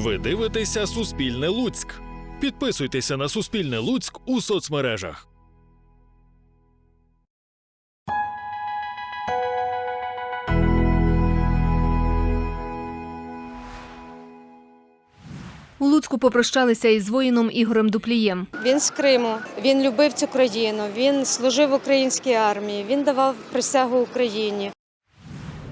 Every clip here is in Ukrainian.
Ви дивитеся Суспільне Луцьк. Підписуйтеся на Суспільне Луцьк у соцмережах. У Луцьку попрощалися із воїном Ігорем Дуплієм. Він з Криму, він любив цю країну, він служив в українській армії, він давав присягу Україні.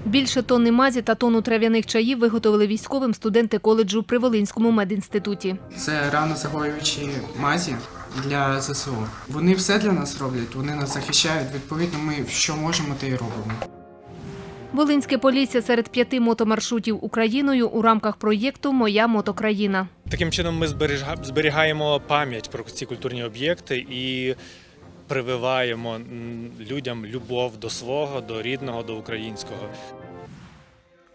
Більше тонни мазі та тонну трав'яних чаїв виготовили військовим студенти коледжу при Волинському медінституті. Це ранозагоюючі мазі для ЗСУ. Вони все для нас роблять, вони нас захищають. Відповідно, ми що можемо, те й робимо. Волинське полісся серед п'яти мотомаршрутів Україною у рамках проєкту Моя мотокраїна. Таким чином ми зберігаємо пам'ять про ці культурні об'єкти і прививаємо людям любов до свого, до рідного, до українського.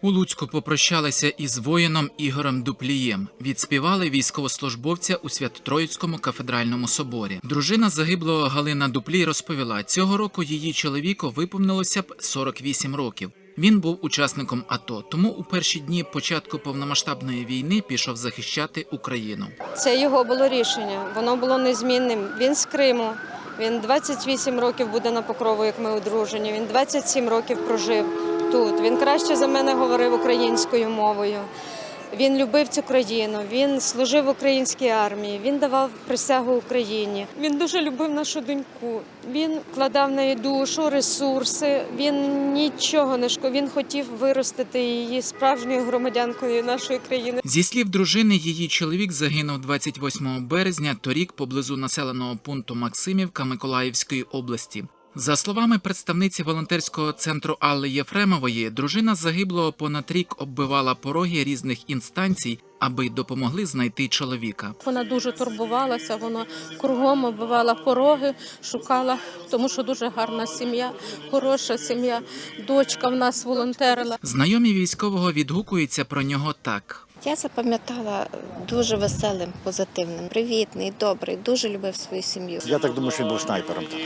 У Луцьку попрощалися із воїном Ігорем Дуплієм. Відспівали військовослужбовця у Свято-Троїцькому кафедральному соборі. Дружина загиблого Галина Дуплій розповіла, цього року її чоловіку виповнилося б 48 років. Він був учасником АТО, тому у перші дні початку повномасштабної війни пішов захищати Україну. Це його було рішення, воно було незмінним. Він з Криму, він 28 років буде на покрову, як ми одружені. Він 27 років прожив тут. Він краще за мене говорив українською мовою. Він любив цю країну, він служив в українській армії, він давав присягу Україні. Він дуже любив нашу доньку. Він вкладав в неї душу, ресурси. Він нічого не шкодив. Він хотів виростити її справжньою громадянкою нашої країни. Зі слів дружини, її чоловік загинув 28 березня торік поблизу населеного пункту Максимівка Миколаївської області. За словами представниці волонтерського центру Алли Єфремової, дружина загиблого понад рік оббивала пороги різних інстанцій, аби допомогли знайти чоловіка. Вона дуже турбувалася, вона кругом оббивала пороги, шукала, тому що дуже гарна сім'я, хороша сім'я. Дочка в нас волонтерила. Знайомі військового відгукуються про нього так. Я запам'ятала дуже веселим, позитивним, привітний, добрий, дуже любив свою сім'ю. Я так думаю, що він був снайпером там,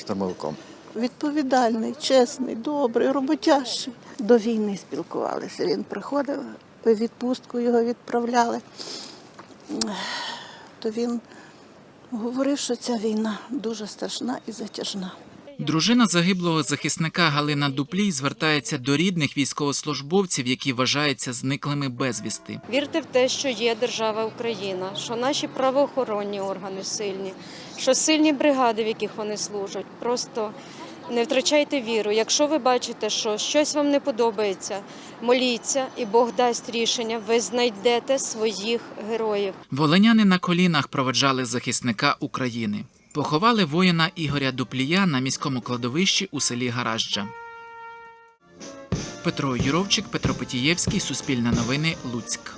штурмовиком. відповідальний, чесний, добрий, роботящий. До війни спілкувалися. Він приходив, відпустку його відправляли. То він говорив, що ця війна дуже страшна і затяжна. Дружина загиблого захисника Галина Дуплій звертається до рідних військовослужбовців, які вважаються зниклими безвісти. Вірте в те, що є держава Україна, що наші правоохоронні органи сильні, що сильні бригади, в яких вони служать. Просто не втрачайте віру. Якщо ви бачите, що щось вам не подобається, моліться, і Бог дасть рішення. Ви знайдете своїх героїв. Волиняни на колінах проведжали захисника України. Поховали воїна Ігоря Дуплія на міському кладовищі у селі Гаражджа. Петро Юровчик, Петро Петієвський, Суспільне новини, Луцьк.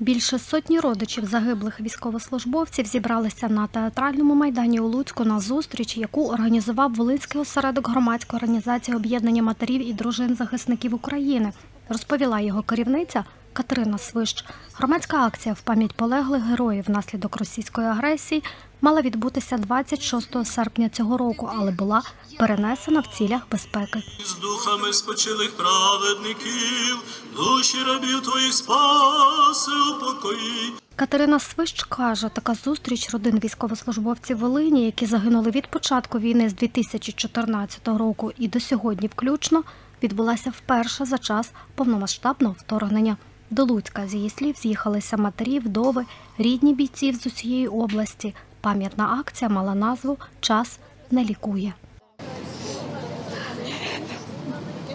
Більше сотні родичів загиблих військовослужбовців зібралися на театральному майдані у Луцьку на зустріч, яку організував Волинський осередок громадської організації об'єднання матерів і дружин захисників України. Розповіла його керівниця Катерина Свищ. Громадська акція в пам'ять полеглих героїв внаслідок російської агресії мала відбутися 26 серпня цього року, але була перенесена в цілях безпеки. з духами спочилих праведників, душі рабів твоїх спаси упокої. Катерина Свищ каже, така зустріч родин військовослужбовців Волині, які загинули від початку війни з 2014 року і до сьогодні включно, відбулася вперше за час повномасштабного вторгнення. До Луцька, з її слів, з'їхалися матері, вдови, рідні бійців з усієї області. Пам'ятна акція мала назву Час не лікує.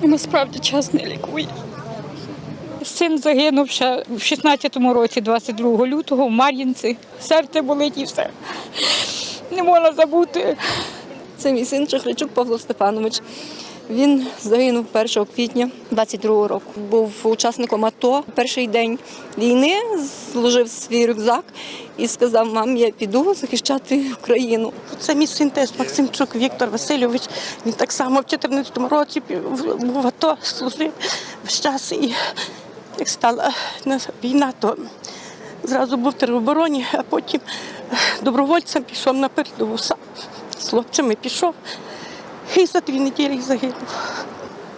Насправді час не лікує. Син загинув ще в 16-му році, 22 лютого, в Мар'їнці. Серце болить і все. Не можна забути. Це мій син Чехричук Павло Степанович. Він загинув 1 квітня 22 року. Був учасником АТО. Перший день війни зложив свій рюкзак і сказав: мам, я піду захищати Україну. Це мій син теж Максимчук Віктор Васильович. Він так само в 2014 році був АТО, служив весь час. І як стала війна, то зразу був в теробороні, а потім добровольцем пішов на передову. З хлопцями пішов. І за дві неділі загинув.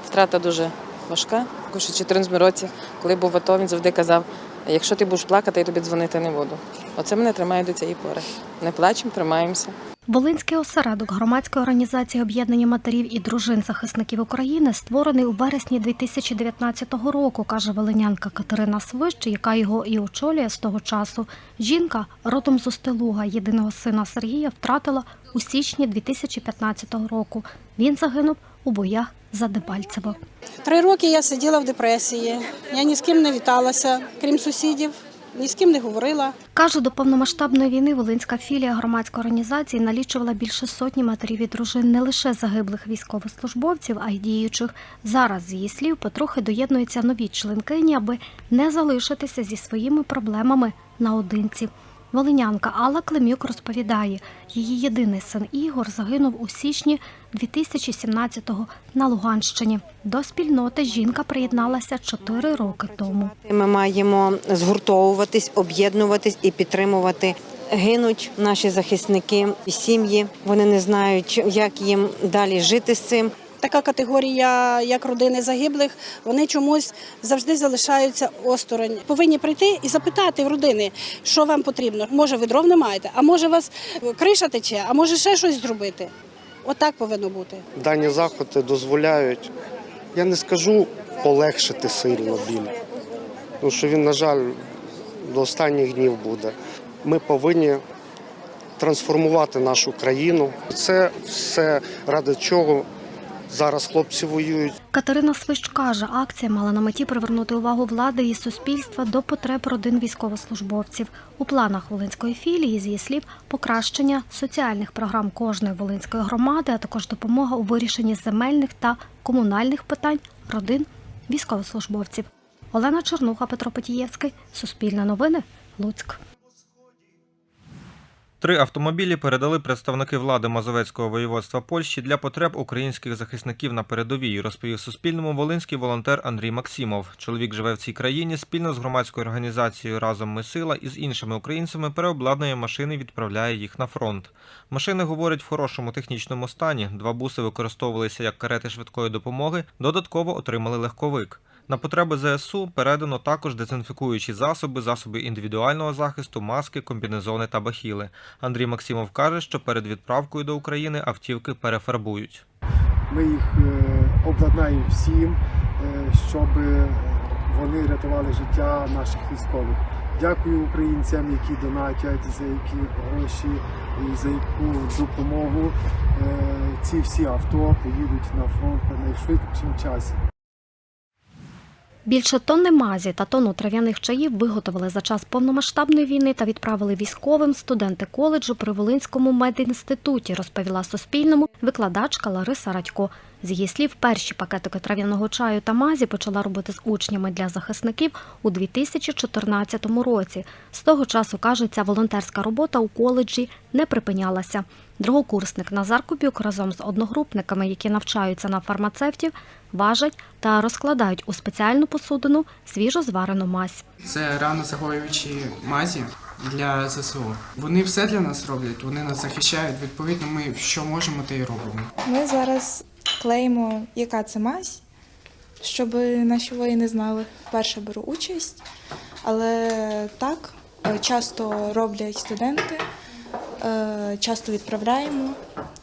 Втрата дуже важка. у 2014 році, коли був в АТО, він завжди казав: якщо ти будеш плакати, я тобі дзвонити не буду. Оце мене тримає до цієї пори. Не плачемо, тримаємося. Волинський осередок громадської організації об'єднання матерів і дружин захисників України створений у вересні 2019 року, каже волинянка Катерина Свищ, яка його і очолює з того часу. Жінка родом з Устилуга, єдиного сина Сергія, втратила у січні 2015 року. Він загинув у боях за Дебальцево. Три роки я сиділа в депресії. Я ні з ким не віталася, крім сусідів, ні з ким не говорила. Каже, до повномасштабної війни Волинська філія громадської організації налічувала більше сотні матерів і дружин не лише загиблих військовослужбовців, а й діючих. Зараз, з її слів, потрохи доєднуються нові членкині, аби не залишитися зі своїми проблемами наодинці. Волинянка Алла Климюк розповідає, її єдиний син Ігор загинув у січні 2017-го на Луганщині. До спільноти жінка приєдналася чотири роки тому. Ми маємо згуртовуватись, об'єднуватись і підтримувати. Гинуть наші захисники, сім'ї. Вони не знають, як їм далі жити з цим. Така категорія, як родини загиблих, вони чомусь завжди залишаються осторонь. Повинні прийти і запитати в родини, що вам потрібно. Може, ви дров не маєте, а може, вас криша тече, а може ще щось зробити. Отак повинно бути. Дані заходи дозволяють, я не скажу полегшити сильно біль, тому що він, на жаль, до останніх днів буде. Ми повинні трансформувати нашу країну. Це все ради чого зараз хлопці воюють. Катерина Свищ каже, акція мала на меті привернути увагу влади і суспільства до потреб родин військовослужбовців. У планах Волинської філії, з її слів, покращення соціальних програм кожної волинської громади, а також допомога у вирішенні земельних та комунальних питань родин військовослужбовців. Олена Чернуха, Петро Потієвський, Суспільне новини, Луцьк. Три автомобілі передали представники влади Мазовецького воєводства Польщі для потреб українських захисників на передовій, розповів Суспільному волинський волонтер Андрій Максимов. Чоловік живе в цій країні спільно з громадською організацією Разом ми сила і з іншими українцями переобладнує машини і відправляє їх на фронт. Машини говорять в хорошому технічному стані. Два буси використовувалися як карети швидкої допомоги. Додатково отримали легковик. На потреби ЗСУ передано також дезінфікуючі засоби, засоби індивідуального захисту, маски, комбінезони та бахіли. Андрій Максимов каже, що перед відправкою до України автівки перефарбують. Ми їх е, обладнаємо всім, е, щоб вони рятували життя наших військових. Дякую українцям, які донатять, за які гроші і за яку допомогу. Е, Ці всі авто поїдуть на фронт на найшвидшому часі. Більше тонни мазі та тонну трав'яних чаїв виготовили за час повномасштабної війни та відправили військовим студенти коледжу при Волинському медінституті, розповіла Суспільному викладачка Лариса Радько. З її слів, перші пакетики трав'яного чаю та мазі почала робити з учнями для захисників у 2014 році. З того часу, каже, ця волонтерська робота у коледжі не припинялася. Другокурсник Назар Кубюк разом з одногрупниками, які навчаються на фармацевтів, важать та розкладають у спеціальну посудину свіжо зварену мазь. Це ранозагоюючі мазі для ЗСУ. Вони все для нас роблять, вони нас захищають. Відповідно, ми що можемо, те й робимо. Ми зараз клеїмо, яка це мазь, щоб наші воїни знали. Вперше беру участь, але так, е, часто роблять студенти, часто відправляємо,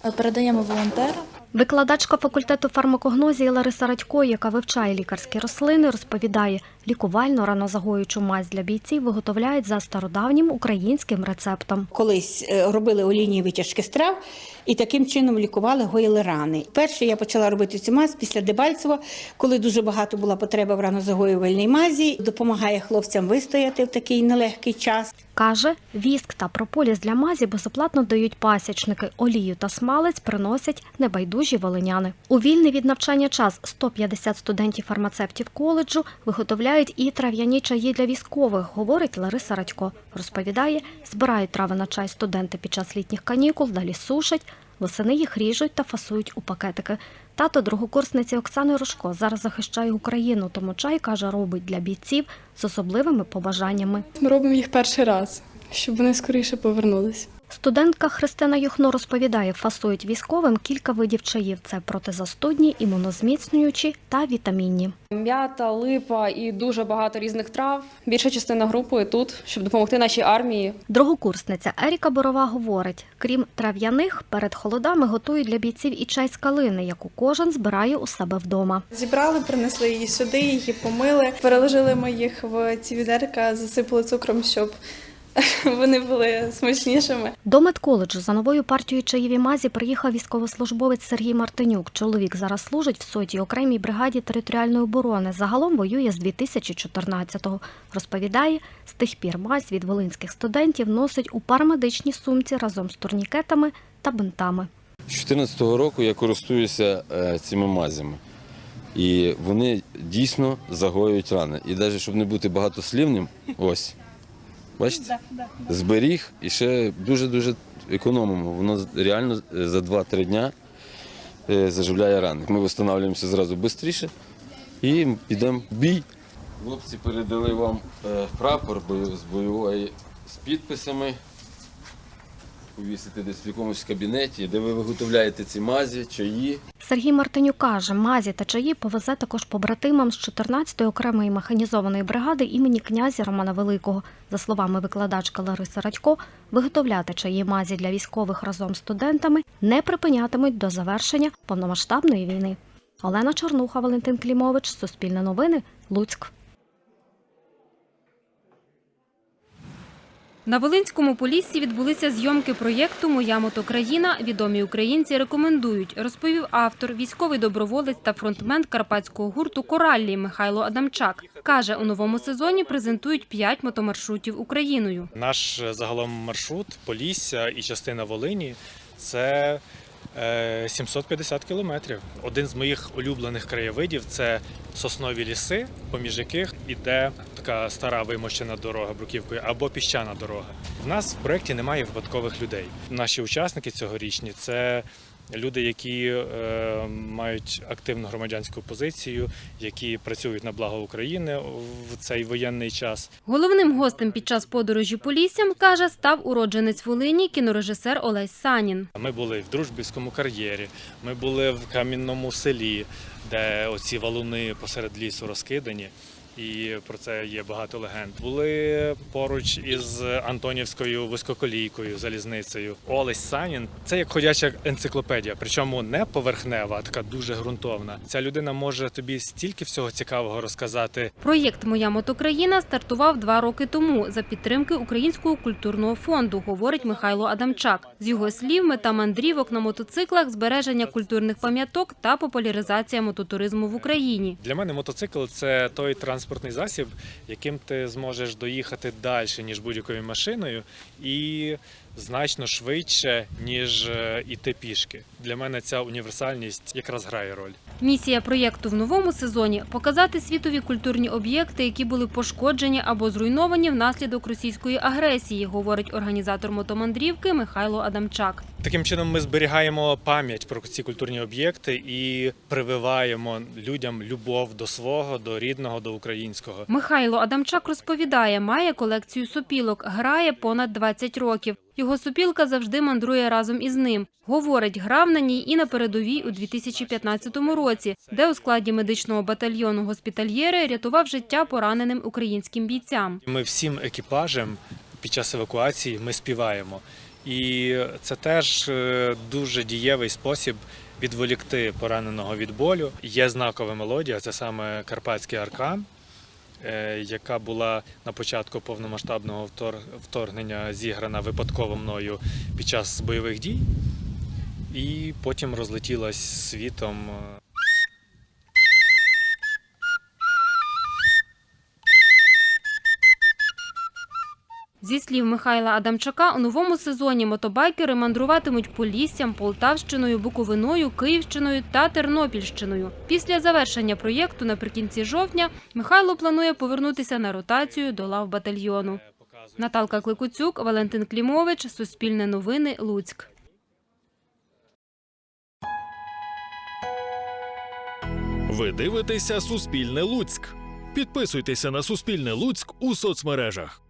е, передаємо волонтерам. Викладачка факультету фармакогнозії Лариса Радько, яка вивчає лікарські рослини, розповідає, лікувальну ранозагоючу мазь для бійців виготовляють за стародавнім українським рецептом. Колись е, робили олійні витяжки з трав і таким чином лікували, гоїли рани. Перше я почала робити цю мазь після Дебальцева, коли дуже багато була потреба в ранозагоювальній мазі. Допомагає хлопцям вистояти в такий нелегкий час. Каже, віск та прополіс для мазі безоплатно дають пасічники. Олію та смалець приносять небайдужі волиняни. У вільний від навчання час 150 студентів-фармацевтів коледжу виготовляють і трав'яні чаї для військових, говорить Лариса Радько. Розповідає, збирають трави на чай студенти під час літніх канікул, далі сушать, восени їх ріжуть та фасують у пакетики. Тато другокурсниці Оксани Рожко зараз захищає Україну, тому чай, каже, робить для бійців з особливими побажаннями. Ми робимо їх перший раз, щоб вони скоріше повернулись. Студентка Христина Юхно розповідає, фасують військовим кілька видів чаїв: це протизастудні, імунозміцнюючі та вітамінні. М'ята, липа і дуже багато різних трав. Більша частина групи тут, щоб допомогти нашій армії. Другокурсниця Еріка Борова говорить: крім трав'яних, перед холодами готують для бійців і чай з калини, яку кожен збирає у себе вдома. Зібрали, принесли її сюди, її помили, переложили ми їх в ці відерка, засипали цукром, щоб вони були смачнішими. До медколеджу за новою партією чаїві мазі приїхав військовослужбовець Сергій Мартинюк. Чоловік зараз служить в сотій окремій бригаді територіальної оборони. Загалом воює з 2014-го. Розповідає, з тих пір мазь від волинських студентів носить у парамедичній сумці разом з турнікетами та бинтами. З 2014 року я користуюся е, цими мазями. І вони дійсно загоюють рани. І навіть щоб не бути багатослівним, ось. Бачите? Зберіг і ще дуже-дуже економимо. Воно реально е, за 2-3 дня е, заживляє рани. Ми встановлюємося зразу швидше і підемо в бій. Хлопці передали вам е, прапор з бойової з підписами. Повісити десь в якомусь кабінеті, де ви виготовляєте ці мазі, чаї. Сергій Мартинюк каже, мазі та чаї повезе також побратимам з 14-ї окремої механізованої бригади імені князя Романа Великого. За словами викладачки Лариси Радько, виготовляти чаї мазі для військових разом з студентами не припинятимуть до завершення повномасштабної війни. Олена Чорнуха, Валентин Клімович, Суспільне новини, Луцьк. На Волинському поліссі відбулися зйомки проєкту Моя мотокраїна. Відомі українці рекомендують, розповів автор, військовий доброволець та фронтмен карпатського гурту Кораллі Михайло Адамчак. Каже, у новому сезоні презентують п'ять мотомаршрутів Україною. Наш е, загалом маршрут Полісся і частина Волині це 750 кілометрів. Один з моїх улюблених краєвидів це соснові ліси, поміж яких іде така стара вимощена дорога бруківкою або піщана дорога. В нас в проєкті немає випадкових людей. Наші учасники цьогорічні це. Люди, які е, мають активну громадянську позицію, які працюють на благо України в цей воєнний час. Головним гостем під час подорожі Поліссям, каже, став уродженець Волині кінорежисер Олесь Санін. Ми були в Дружбівському кар'єрі, ми були в Кам'яному селі, де оці валуни посеред лісу розкидані. І про це є багато легенд. Були поруч із Антонівською вузькоколійкою, залізницею. Олесь Санін це як ходяча енциклопедія, причому не поверхнева, а така дуже ґрунтовна. Ця людина може тобі стільки всього цікавого розказати. Проєкт Моя мотокраїна стартував два роки тому за підтримки Українського культурного фонду, говорить Михайло Адамчак. З його слів, мета мандрівок на мотоциклах збереження культурних пам'яток та популяризація мототуризму в Україні. Для мене мотоцикл це той транспортний засіб, яким ти зможеш доїхати далі, ніж будь-якою машиною, і значно швидше, ніж е, іти пішки. Для мене ця універсальність якраз грає роль. Місія проєкту в новому сезоні показати світові культурні об'єкти, які були пошкоджені або зруйновані внаслідок російської агресії, говорить організатор мотомандрівки Михайло Адамчак. Таким чином ми зберігаємо пам'ять про ці культурні об'єкти і прививаємо людям любов до свого, до рідного, до українського. Михайло Адамчак розповідає, має колекцію сопілок, грає понад 20 років. Його сопілка завжди мандрує разом із ним. Говорить, грав на ній і на передовій у 2015 році, де у складі медичного батальйону госпітальєри рятував життя пораненим українським бійцям. Ми всім екіпажем під час евакуації ми співаємо. І це теж е, дуже дієвий спосіб відволікти пораненого від болю. Є знакова мелодія, це саме Карпатський аркан, е, яка була на початку повномасштабного вторгнення зіграна випадково мною під час бойових дій, і потім розлетілась світом. Зі слів Михайла Адамчака, у новому сезоні мотобайкери мандруватимуть Поліссям, Полтавщиною, Буковиною, Київщиною та Тернопільщиною. Після завершення проєкту наприкінці жовтня Михайло планує повернутися на ротацію до лав батальйону. Наталка Кликуцюк, Валентин Клімович, Суспільне новини, Луцьк. Ви дивитеся Суспільне Луцьк. Підписуйтеся на Суспільне Луцьк у соцмережах.